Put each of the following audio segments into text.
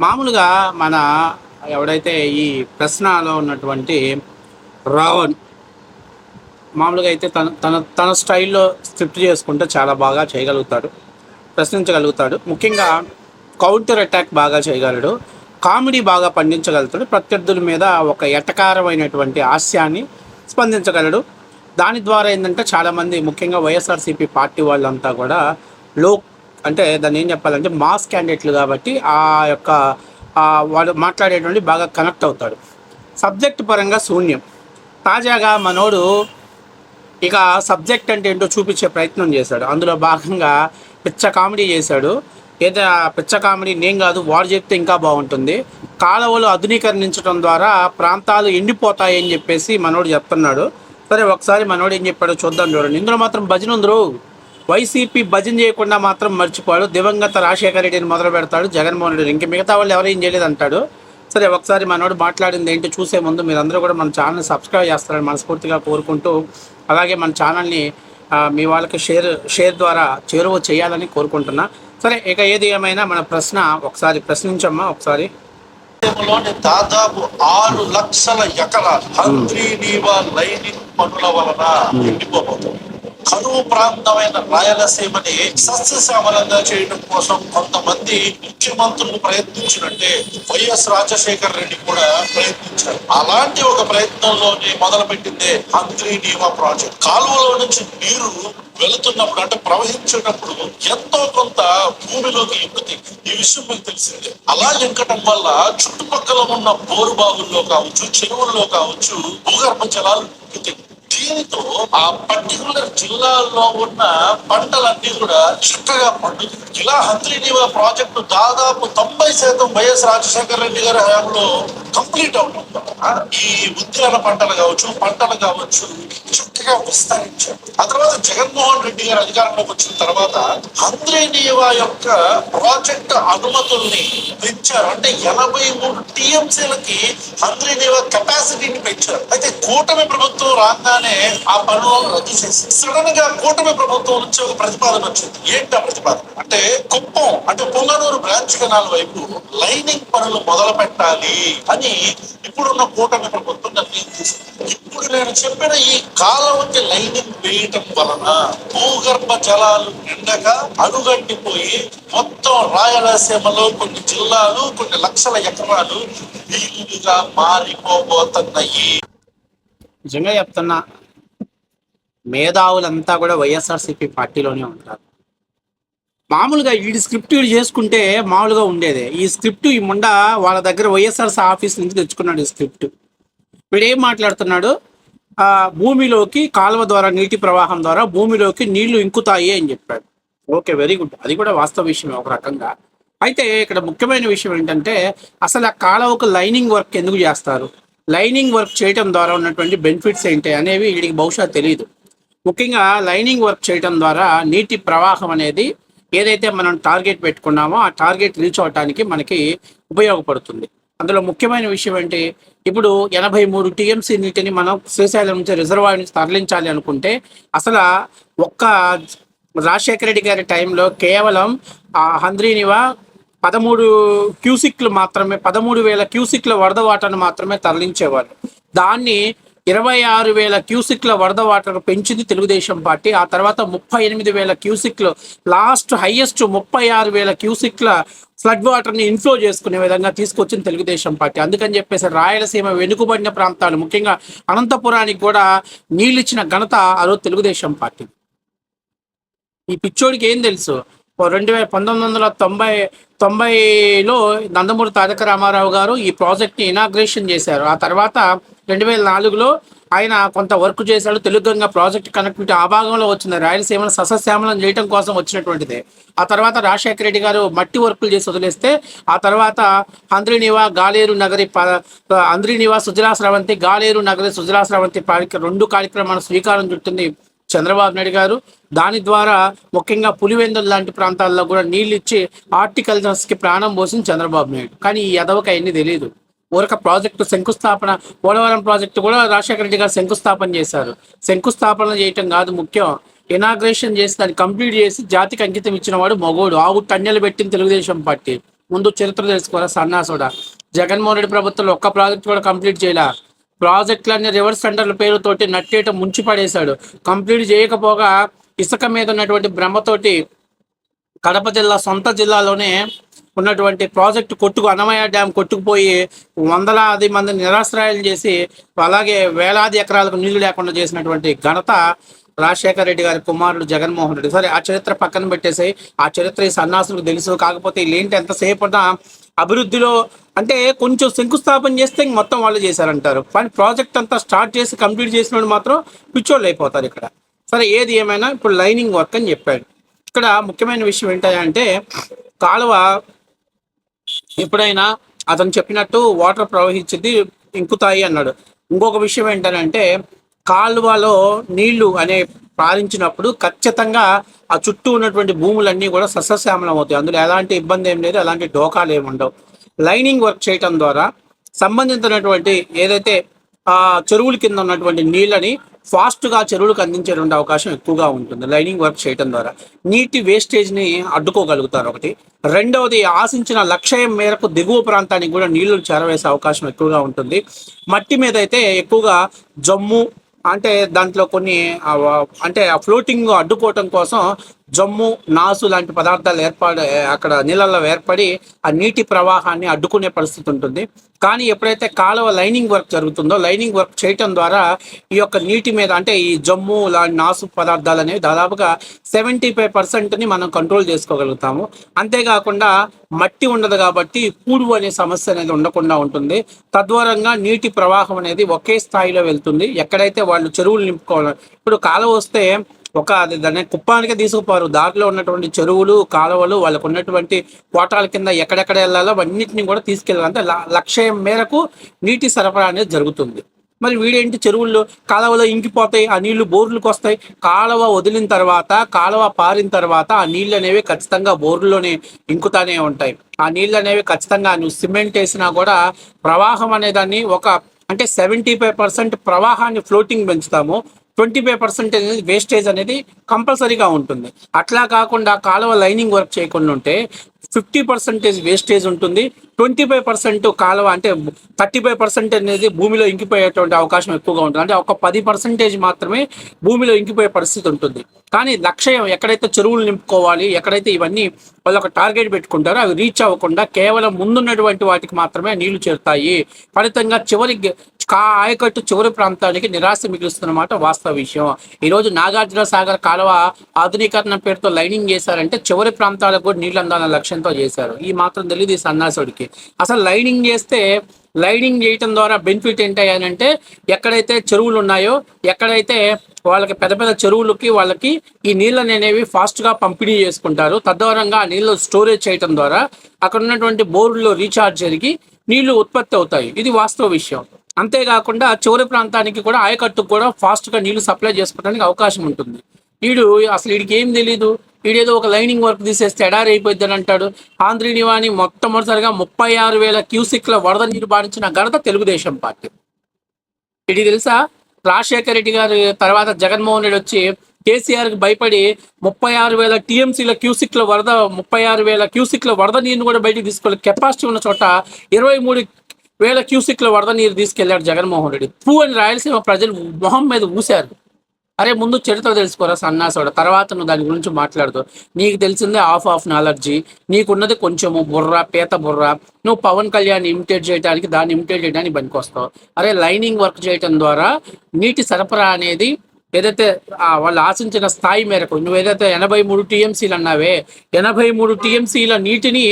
మామూలుగా మన ఎవడైతే ఈ ప్రశ్నలో ఉన్నటువంటి రావణ్ మామూలుగా అయితే తన తన తన స్టైల్లో స్క్రిప్ట్ చేసుకుంటే చాలా బాగా చేయగలుగుతాడు ప్రశ్నించగలుగుతాడు. ముఖ్యంగా కౌంటర్ అటాక్ బాగా చేయగలడు కామెడీ బాగా పండించగలుగుతాడు ప్రత్యర్థుల మీద ఒక ఎటకారమైనటువంటి హాస్యాన్ని స్పందించగలడు. దాని ద్వారా ఏంటంటే చాలామంది ముఖ్యంగా వైఎస్ఆర్సీపీ పార్టీ వాళ్ళంతా కూడా లో అంటే దాన్ని ఏం చెప్పాలంటే మాస్ క్యాండిడేట్లు కాబట్టి ఆ యొక్క వాడు మాట్లాడేటువంటి బాగా కనెక్ట్ అవుతాడు. సబ్జెక్ట్ పరంగా శూన్యం. తాజాగా మనోడు ఇక సబ్జెక్ట్ అంటే ఏంటో చూపించే ప్రయత్నం చేశాడు. అందులో భాగంగా పిచ్చ కామెడీ చేశాడు. ఏదో ఆ పిచ్చ కామెడీ నేను కాదు వాడు చెప్తే ఇంకా బాగుంటుంది. కాలువలు ఆధునీకరించడం ద్వారా ప్రాంతాలు ఎండిపోతాయని చెప్పేసి మనోడు చెప్తున్నాడు. సరే ఒకసారి మనోడు ఏం చెప్పాడో చూద్దాం చూడండి. ఇందులో మాత్రం భజన ఉందరు. వైసీపీ భజన చేయకుండా మాత్రం మర్చిపోయాడు. దివంగత రాజశేఖర రెడ్డిని మొదలు పెడతాడు. జగన్మోహన్ రెడ్డి. ఇంక మిగతా వాళ్ళు ఎవరేం ఏం చేయలేదు అంటాడు. సరే ఒకసారి మనోడు మాట్లాడింది ఏంటో చూసే ముందు మీరందరూ కూడా మన ఛానల్ని సబ్స్క్రైబ్ చేస్తారని మనస్ఫూర్తిగా కోరుకుంటూ అలాగే మన ఛానల్ని మీ వాళ్ళకి షేర్ షేర్ ద్వారా చేరువ చేయాలని కోరుకుంటున్నా. సరే ఇక ఏది ఏమైనా మన ప్రశ్న ఒకసారి ప్రశ్నించమ్మా ఒకసారి. లోని దాదాపు ఆరు లక్షల ఎకరాలు హంద్రీ నీవా లైనింగ్ పనుల వలన ఎండిపోబోతుంది కరువు ప్రాంతమైన రాయలసీమని సస్యశ్యామలంగా చేయడం కోసం కొంతమంది ముఖ్యమంత్రులు ప్రయత్నించినట్టే వైఎస్ రాజశేఖర్ రెడ్డి కూడా ప్రయత్నించారు. అలాంటి ఒక ప్రయత్నంలోనే మొదలుపెట్టిందే హంగ్రీ నీవా ప్రాజెక్ట్. కాలువలో నుంచి నీరు వెళుతున్నప్పుడు అంటే ప్రవహించేటప్పుడు ఎంతో కొంత భూమిలోకి ఎక్కుతాయి ఈ విషయం మీకు తెలిసిందే. అలా ఎంకటం వల్ల చుట్టుపక్కల ఉన్న బోరు బావుల్లో కావచ్చు చెరువుల్లో కావచ్చు భూగర్భ జలాలు ఎక్కుతాయి దీనితో ఆ పర్టికులర్ జిల్లాలో ఉన్న పంటలన్నీ కూడా చక్కగా పండుతుంది. ఇలా హంద్రీనీవా ప్రాజెక్టు దాదాపు తొంభై శాతం వైఎస్ రాజశేఖర రెడ్డి గారి హయాంలో కంప్లీట్ అవుతుంది. ఈ ఉద్యాన పంటలు కావచ్చు పంటలు కావచ్చు చక్కగా విస్తరించారు. ఆ తర్వాత జగన్మోహన్ రెడ్డి గారు అధికారంలోకి వచ్చిన తర్వాత హంద్రీనీవా యొక్క ప్రాజెక్ట్ అనుమతుల్ని పెంచారు. అంటే ఎనభై మూడు టీఎంసీలకి హంద్రీనీవా కెపాసిటీని పెంచారు. అయితే కూటమి ప్రభుత్వం రాగానే ఆ పనులను రద్దు చేసి సడన్గా కూటమి ప్రభుత్వం నుంచి ఒక ప్రతిపాదన వచ్చింది. ఏంటి ఆ ప్రతిపాదన? అంటే కుప్పం అంటే పొంగనూరు బ్రాంచ్ కెనాల్ వైపు లైనింగ్ పనులు మొదలు పెట్టాలి అని ఇప్పుడున్న కూటమి ప్రభుత్వం నిర్ణయం తీసుకుంది ఇప్పుడు నేను చెప్పిన ఈ కాలువకి లైనింగ్ వేయటం వలన భూగర్భ జలాలు నిండక అడుగంటిపోయి మొత్తం రాయలసీమలో కొన్ని జిల్లాలు కొన్ని లక్షల ఎకరాలు నీళ్ళుగా మారిపోబోతున్నాయి. నిజంగా చెప్తున్నా మేధావులంతా కూడా వైఎస్ఆర్సీపీ పార్టీలోనే ఉంటారు. మామూలుగా వీడి స్క్రిప్ట్ చేసుకుంటే మామూలుగా ఉండేదే. ఈ స్క్రిప్ట్ ఈ ముండ వాళ్ళ దగ్గర వైఎస్ఆర్సీ ఆఫీస్ నుంచి తెచ్చుకున్నాడు ఈ స్క్రిప్ట్. వీడు ఏం మాట్లాడుతున్నాడు? భూమిలోకి కాలువ ద్వారా నీటి ప్రవాహం ద్వారా భూమిలోకి నీళ్ళు ఇంకుతాయి అని చెప్పాడు. Okay very good. అది కూడా వాస్తవ విషయం ఒక రకంగా. అయితే ఇక్కడ ముఖ్యమైన విషయం ఏంటంటే అసలు ఆ కాలువకు లైనింగ్ వర్క్ ఎందుకు చేస్తారు? లైనింగ్ వర్క్ చేయడం ద్వారా ఉన్నటువంటి బెనిఫిట్స్ ఏంటి అనేవి వీడికి బహుశా తెలియదు ముఖ్యంగా లైనింగ్ వర్క్ చేయడం ద్వారా నీటి ప్రవాహం అనేది ఏదైతే మనం టార్గెట్ పెట్టుకున్నామో ఆ టార్గెట్ రీచ్ అవడానికి మనకి ఉపయోగపడుతుంది. అందులో ముఖ్యమైన విషయం ఏంటి? ఇప్పుడు ఎనభై మూడు టీఎంసీ నీటిని మనం శ్రీశైలం నుంచి రిజర్వాయర్ నుంచి తరలించాలి అనుకుంటే అసలు ఒక్క రాజశేఖర రెడ్డి గారి టైంలో కేవలం ఆ హంద్రీనివా పదమూడు క్యూసిక్లు మాత్రమే పదమూడు వేల క్యూసిక్ల వరద వాటర్ను మాత్రమే తరలించేవారు దాన్ని ఇరవై ఆరు వేల క్యూసిక్ల వరద వాటర్ పెంచింది తెలుగుదేశం పార్టీ. ఆ తర్వాత ముప్పై ఎనిమిది వేల క్యూసిక్లు లాస్ట్ హైయెస్ట్ ముప్పై ఆరు వేల క్యూసిక్ల ఫ్లడ్ వాటర్ని ఇన్ఫ్లో చేసుకునే విధంగా తీసుకొచ్చింది తెలుగుదేశం పార్టీ. అందుకని చెప్పేసి రాయలసీమ వెనుకబడిన ప్రాంతాలు ముఖ్యంగా అనంతపురానికి కూడా నీళ్ళు ఇచ్చిన ఘనత ఆ రోజు తెలుగుదేశం పార్టీ. ఈ పిచ్చోడికి ఏం తెలుసు? రెండు వేల పంతొమ్మిది వందల తొంభై తొంభైలో నందమూరి తారక రామారావు గారు ఈ ప్రాజెక్ట్ని ఇనాగ్రేషన్ చేశారు. ఆ తర్వాత రెండు వేల నాలుగులో ఆయన కొంత వర్క్ చేశాడు. తెలుగు గంగా ప్రాజెక్ట్ కనెక్టివిటీ ఆ భాగంలో వచ్చింది. రాయలసీమను సస్యశ్యామలం చేయడం కోసం వచ్చినటువంటిది. ఆ తర్వాత రాజశేఖర రెడ్డి గారు మట్టి వర్కులు చేసి వదిలేస్తే ఆ తర్వాత అంద్రినివా గాలేరు నగరి ప- అంద్రినివా సుజలా స్రవంతి గాలేరు నగరి సుజలా స్రవంతి రెండు కార్యక్రమాలు శ్రీకారం చుట్టింది చంద్రబాబు నాయుడు గారు. దాని ద్వారా ముఖ్యంగా పులివెందులు లాంటి ప్రాంతాల్లో కూడా నీళ్ళు ఇచ్చి ఆర్టికల్చర్స్కి ప్రాణం పోసింది చంద్రబాబు నాయుడు. కానీ ఈ ఎదవకి అవన్నీ తెలియదు. ఊరక ప్రాజెక్టు శంకుస్థాపన పోలవరం ప్రాజెక్టు కూడా రాజశేఖర రెడ్డి గారు శంకుస్థాపన చేశారు. శంకుస్థాపన చేయటం కాదు ముఖ్యం. ఇనాగ్రేషన్ చేసి దాన్ని కంప్లీట్ చేసి జాతికి అంకితం ఇచ్చిన వాడు మగోడు. ఆవు టన్నెలు పెట్టిన తెలుగుదేశం పార్టీ. ముందు చరిత్ర తెలుసుకోవాలి సన్నాసుడా? జగన్మోహన్ రెడ్డి ప్రభుత్వంలో ఒక్క ప్రాజెక్ట్ కూడా కంప్లీట్ చేయలే? ప్రాజెక్టులన్నీ రివర్స్ సెంటర్ల పేరుతోటి నట్టేట ముంచి పడేశాడు కంప్లీట్ చేయకపోగా ఇసుక మీద ఉన్నటువంటి భ్రమతోటి కడప జిల్లా సొంత జిల్లాలోనే ఉన్నటువంటి ప్రాజెక్టు కొట్టుకు అన్నమయ్య డ్యామ్ కొట్టుకుపోయి వందలాది మందిని నిరాశ్రాయాలు చేసి అలాగే వేలాది ఎకరాలకు నీళ్ళు లేకుండా చేసినటువంటి ఘనత రాజశేఖర రెడ్డి గారి కుమారుడు జగన్మోహన్ రెడ్డి. సరే ఆ చరిత్ర పక్కన పెట్టేసి ఆ చరిత్ర ఈ సన్నాసులకు తెలుసు. కాకపోతే వీళ్ళేంటి ఎంతసేపు అభివృద్ధిలో అంటే కొంచెం శంకుస్థాపన చేస్తే మొత్తం వాళ్ళు చేశారంటారు. కానీ ప్రాజెక్ట్ అంతా స్టార్ట్ చేసి కంప్లీట్ చేసిన మాత్రం పిచ్చోళ్ళు అయిపోతారు ఇక్కడ. సరే ఏది ఏమైనా ఇప్పుడు లైనింగ్ వర్క్ అని చెప్పాడు. ఇక్కడ ముఖ్యమైన విషయం ఏంటంటే కాలువ ఎప్పుడైనా అతను చెప్పినట్టు వాటర్ ప్రవహించింది ఇంకుతాయి అన్నాడు. ఇంకొక విషయం ఏంటంటే కాలువలో నీళ్ళు అనే పాలించినప్పుడు ఖచ్చితంగా ఆ చుట్టూ ఉన్నటువంటి భూములన్నీ కూడా సస్యశ్యామలం అవుతాయి. అందులో ఎలాంటి ఇబ్బంది ఏం లేదు అలాంటి డోకాలు ఏమి ఉండవు. లైనింగ్ వర్క్ చేయటం ద్వారా సంబంధించినటువంటి ఏదైతే చెరువుల కింద ఉన్నటువంటి నీళ్ళని ఫాస్ట్గా చెరువులకు అందించేటువంటి అవకాశం ఎక్కువగా ఉంటుంది. లైనింగ్ వర్క్ చేయడం ద్వారా. నీటి వేస్టేజ్ని అడ్డుకోగలుగుతారు ఒకటి. రెండవది ఆశించిన లక్ష్యం మేరకు దిగువ ప్రాంతానికి కూడా నీళ్ళు చేరవేసే అవకాశం ఎక్కువగా ఉంటుంది. మట్టి మీద అయితే ఎక్కువగా జమ్ము అంటే దాంట్లో కొన్ని అంటే ఆ ఫ్లోటింగ్ అడ్డుకోవటం కోసం జమ్ము నాసు లాంటి పదార్థాలు ఏర్పడ అక్కడ నీళ్ళల్లో ఏర్పడి ఆ నీటి ప్రవాహాన్ని అడ్డుకునే పరిస్థితి ఉంటుంది. కానీ ఎప్పుడైతే కాలువ లైనింగ్ వర్క్ జరుగుతుందో లైనింగ్ వర్క్ చేయటం ద్వారా ఈ యొక్క నీటి మీద అంటే ఈ జమ్ము లాంటి నాసు పదార్థాలు అనేవి దాదాపుగా సెవెంటీ ఫైవ్ పర్సెంట్ని మనం కంట్రోల్ చేసుకోగలుగుతాము. అంతేకాకుండా మట్టి ఉండదు కాబట్టి పూడు అనే సమస్య అనేది ఉండకుండా ఉంటుంది. తద్వారంగా నీటి ప్రవాహం అనేది ఒకే స్థాయిలో వెళ్తుంది. ఎక్కడైతే వాళ్ళు చెరువులు నింపుకోవాలి ఇప్పుడు కాలువ వస్తే ఒక అది దాన్ని కుప్పానికే తీసుకుపోరు. దారిలో ఉన్నటువంటి చెరువులు కాలువలు వాళ్ళకు ఉన్నటువంటి కోటాల కింద ఎక్కడెక్కడ వెళ్ళాలో అన్నింటినీ కూడా తీసుకెళ్ళాలి అంటే లక్ష్యం మేరకు నీటి సరఫరా అనేది జరుగుతుంది. మరి వీడేంటి చెరువుల్లో కాలువలో ఇంకిపోతాయి ఆ నీళ్ళు బోర్లకు వస్తాయి. కాలువ వదిలిన తర్వాత కాలువ పారిన తర్వాత ఆ నీళ్ళు అనేవి ఖచ్చితంగా బోర్లోనే ఇంకుతానే ఉంటాయి. ఆ నీళ్ళు అనేవి ఖచ్చితంగా నువ్వు సిమెంట్ వేసినా కూడా ప్రవాహం అనేదాన్ని ఒక అంటే సెవెంటీ ఫైవ్ పర్సెంట్ ప్రవాహాన్ని ఫ్లోటింగ్ పెంచుతాము. ట్వంటీ ఫైవ్ పర్సెంట్ అనేది వేస్టేజ్ అనేది కంపల్సరీగా ఉంటుంది. అట్లా కాకుండా కాలువ లైనింగ్ వర్క్ చేయకుండా ఉంటే ఫిఫ్టీ పర్సెంటేజ్ వేస్టేజ్ ఉంటుంది. ట్వంటీ ఫైవ్ పర్సెంట్ కాలువ అంటే థర్టీ ఫైవ్ పర్సెంట్ అనేది భూమిలో ఇంకిపోయేటువంటి అవకాశం ఎక్కువగా ఉంటుంది. అంటే ఒక పది పర్సెంటేజ్ మాత్రమే భూమిలో ఇంకిపోయే పరిస్థితి ఉంటుంది. కానీ లక్ష్యం ఎక్కడైతే చెరువులు నింపుకోవాలి ఎక్కడైతే ఇవన్నీ వాళ్ళు ఒక టార్గెట్ పెట్టుకుంటారో అవి రీచ్ అవ్వకుండా కేవలం ముందున్నటువంటి వాటికి మాత్రమే నీళ్ళు చేరుతాయి. ఫలితంగా చివరి కా ఆయకట్టు చివరి ప్రాంతానికి నిరాశ మిగులుస్తున్నమాట వాస్తవ విషయం. ఈ రోజు నాగార్జున సాగర్ కాలువ ఆధునీకరణ పేరుతో లైనింగ్ చేశారంటే చివరి ప్రాంతాలకు కూడా నీళ్ళు అందాలన్న లక్ష్యంతో చేశారు. ఈ మాత్రం తెలియదు ఈ సన్నాసుడికి. అసలు లైనింగ్ చేస్తే లైనింగ్ చేయటం ద్వారా బెనిఫిట్ ఏంటంటే ఎక్కడైతే చెరువులు ఉన్నాయో ఎక్కడైతే వాళ్ళకి పెద్ద పెద్ద చెరువులకి వాళ్ళకి ఈ నీళ్ళని అనేవి ఫాస్ట్గా పంపిణీ చేసుకుంటారు. తద్వారంగా ఆ నీళ్ళు స్టోరేజ్ చేయటం ద్వారా అక్కడ ఉన్నటువంటి బోర్డులో రీఛార్జ్ జరిగి నీళ్ళు ఉత్పత్తి అవుతాయి. ఇది వాస్తవ విషయం. అంతేకాకుండా చివరి ప్రాంతానికి కూడా ఆయకట్టుకు కూడా ఫాస్ట్గా నీళ్ళు సప్లై చేసుకోవడానికి అవకాశం ఉంటుంది. వీడు అసలు వీడికి ఏం తెలీదు? వీడేదో ఒక లైనింగ్ వర్క్ తీసేస్తే ఎడారి అయిపోద్ది అని అంటాడు ఆంధ్రీనివాణి మొట్టమొదటిసారిగా ముప్పై ఆరు వేల క్యూసిక్ల వరద నీరు బాధించిన ఘనత తెలుగుదేశం పార్టీ. ఇది తెలుసా? రాజశేఖర రెడ్డి గారు తర్వాత జగన్మోహన్ రెడ్డి వచ్చి కేసీఆర్కి భయపడి ముప్పై ఆరు వేల టీఎంసీల క్యూసిక్ల వరద ముప్పై ఆరు వేల క్యూసిక్ల వరద నీరుని కూడా బయటికి తీసుకోవాలి కెపాసిటీ ఉన్న చోట ఇరవై మూడు వేల క్యూసిక్ల వరద నీరు తీసుకెళ్ళాడు జగన్మోహన్ రెడ్డి. పూ అని రాయలసీమ ప్రజలు మొహం మీద ఊశారు. అరే ముందు చరిత్ర తెలుసుకోరా సన్నాసోడ? తర్వాత నువ్వు దాని గురించి మాట్లాడదు. నీకు తెలిసిందే ఆఫ్ ఆఫ్ నాలెడ్జి నీకున్నది కొంచెము బుర్ర పేత బుర్ర. నువ్వు పవన్ కళ్యాణ్ ఇమిటేట్ చేయడానికి దాన్ని ఇమిటేట్ చేయడానికి పనికొస్తావు. అరే లైనింగ్ వర్క్ చేయటం ద్వారా నీటి సరఫరా అనేది ఏదైతే వాళ్ళు ఆశించిన స్థాయి మేరకు నువ్వు ఏదైతే ఎనభై మూడు టీఎంసీలు అన్నావే ఎనభై మూడు టీఎంసీల నీటిని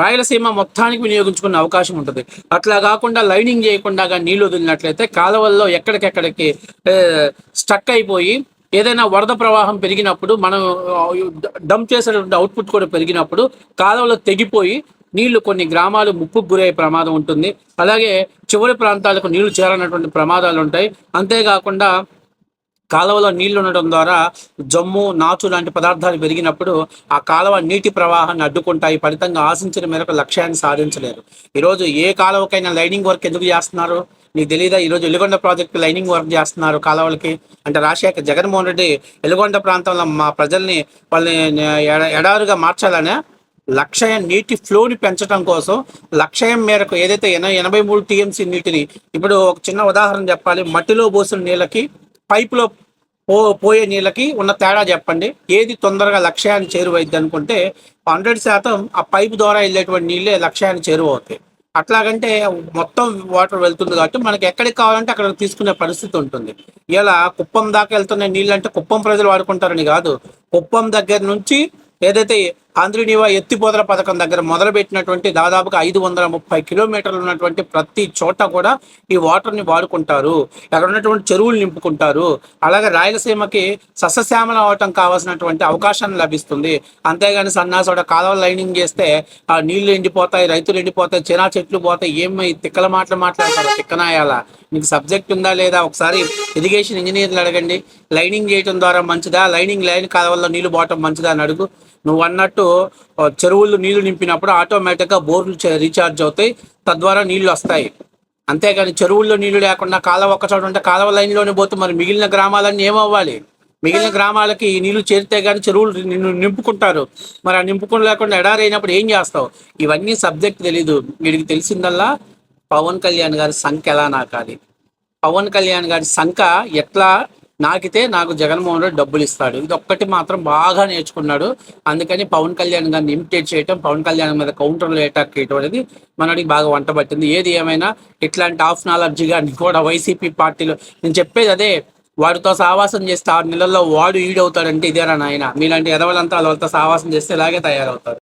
రాయలసీమ మొత్తానికి వినియోగించుకునే అవకాశం ఉంటుంది. అట్లా కాకుండా లైనింగ్ చేయకుండా నీళ్ళు నీళ్ళు వదిలినట్లయితే కాలువల్లో ఎక్కడికెక్కడికి స్టక్ అయిపోయి ఏదైనా వరద ప్రవాహం పెరిగినప్పుడు మనం డంప్ చేసేటువంటి అవుట్పుట్ కూడా పెరిగినప్పుడు కాలువలో తెగిపోయి నీళ్ళు కొన్ని గ్రామాలు ముప్పుకు గురయ్యే ప్రమాదం ఉంటుంది. అలాగే చివరి ప్రాంతాలకు నీళ్ళు చేరనటువంటి ప్రమాదాలు ఉంటాయి. అంతేకాకుండా కాలువలో నీళ్ళు ఉండడం ద్వారా జమ్ము నాచు లాంటి పదార్థాలు పెరిగినప్పుడు ఆ కాలువ నీటి ప్రవాహాన్ని అడ్డుకుంటాయి ఫలితంగా ఆశించిన మేరకు లక్ష్యాన్ని సాధించలేరు. ఈరోజు ఏ కాలువకైనా లైనింగ్ వర్క్ ఎందుకు చేస్తున్నారు? నీకు తెలియదా ఈరోజు ఎలుగొండ ప్రాజెక్ట్ లైనింగ్ వర్క్ చేస్తున్నారు కాలువలకి? అంటే రాజశేఖర్ జగన్మోహన్ రెడ్డి ఎలుగొండ ప్రాంతంలో మా ప్రజల్ని వాళ్ళని ఎడ- ఎడారుగా మార్చాలనే లక్ష్యం నీటి ఫ్లోని పెంచడం కోసం లక్షయం మేరకు ఏదైతే ఎన ఎనభై మూడు టీఎంసీ నీటిని ఇప్పుడు ఒక చిన్న ఉదాహరణ చెప్పాలి. మట్టిలో పోసిన నీళ్ళకి పైపులో పో పోయే నీళ్ళకి ఉన్న తేడా చెప్పండి. ఏది తొందరగా లక్ష్యాన్ని చేరువైద్ది అనుకుంటే హండ్రెడ్ శాతం ఆ పైపు ద్వారా వెళ్ళేటువంటి నీళ్ళే లక్ష్యాన్ని చేరువవుతాయి. అట్లాగంటే మొత్తం వాటర్ వెళ్తుంది కాబట్టి మనకి ఎక్కడికి కావాలంటే అక్కడ తీసుకునే పరిస్థితి ఉంటుంది. ఇలా కుప్పం దాకా వెళ్తున్న నీళ్ళు అంటే కుప్పం ప్రజలు వాడుకుంటారని కాదు. కుప్పం దగ్గర నుంచి ఏదైతే ఆంధ్రనీవా ఎత్తిపోతల పథకం దగ్గర మొదలుపెట్టినటువంటి దాదాపుగా ఐదు వందల ముప్పై కిలోమీటర్లు ఉన్నటువంటి ప్రతి చోట కూడా ఈ వాటర్ని వాడుకుంటారు. అక్కడ ఉన్నటువంటి చెరువులు నింపుకుంటారు. అలాగే రాయలసీమకి సస్యశ్యామలం అవటం కావాల్సినటువంటి అవకాశాన్ని లభిస్తుంది. అంతేగాని సన్నాసోడ కాలువ లైనింగ్ చేస్తే ఆ నీళ్ళు ఎండిపోతాయి రైతులు ఎండిపోతాయి చినా చెట్లు పోతాయి. ఏమై తిక్కల మాటలు మాట్లాడతారు తిక్కనాయాల? మీకు సబ్జెక్ట్ ఉందా లేదా? ఒకసారి ఇరిగేషన్ ఇంజనీర్లు అడగండి. లైనింగ్ చేయడం ద్వారా మంచిదా? లైనింగ్ లైన్ కాలువల్లో నీళ్ళు పోవటం మంచిదా అని అడుగు. నువ్వు అన్నట్టు చెరువులు నీళ్ళు నింపినప్పుడు ఆటోమేటిక్గా బోర్లు రీఛార్జ్ అవుతాయి తద్వారా నీళ్ళు వస్తాయి. అంతేగాని చెరువుల్లో నీళ్ళు లేకుండా కాలువ ఒక చోట ఉంటే కాలువ లైన్లోనే పోతే మరి మిగిలిన గ్రామాలన్నీ ఏమవ్వాలి? మిగిలిన గ్రామాలకి ఈ నీళ్ళు చేరితే కానీ చెరువులు నిన్ను నింపుకుంటారు. మరి ఆ నింపుకుని లేకుండా ఎడారైనప్పుడు ఏం చేస్తావు? ఇవన్నీ సబ్జెక్ట్ తెలీదు. వీడికి తెలిసిందల్లా పవన్ కళ్యాణ్ గారి సంఖ్య ఎలా నాకాలి? పవన్ కళ్యాణ్ గారి సంఖ ఎట్లా నాకితే నాకు జగన్మోహన్ రెడ్డి డబ్బులు ఇస్తాడు ఇది ఒక్కటి మాత్రం బాగా నేర్చుకున్నాడు. అందుకని పవన్ కళ్యాణ్ గారిని ఇమిటేట్ చేయటం పవన్ కళ్యాణ్ మీద కౌంటర్లు అటాక్ చేయటం అనేది మనకి బాగా వంట పట్టింది. ఏది ఏమైనా ఇట్లాంటి ఆఫ్ నాలర్జీ గారిని కూడా వైసీపీ పార్టీలో నేను చెప్పేది అదే వాడితో సావాసం చేస్తే ఆరు నెలల్లో వాడు ఈడవుతాడంటే ఇదేనా నాయన? మీలాంటి ఎదవలంతా వాళ్ళతో సావాసం చేస్తే ఇలాగే తయారవుతారు.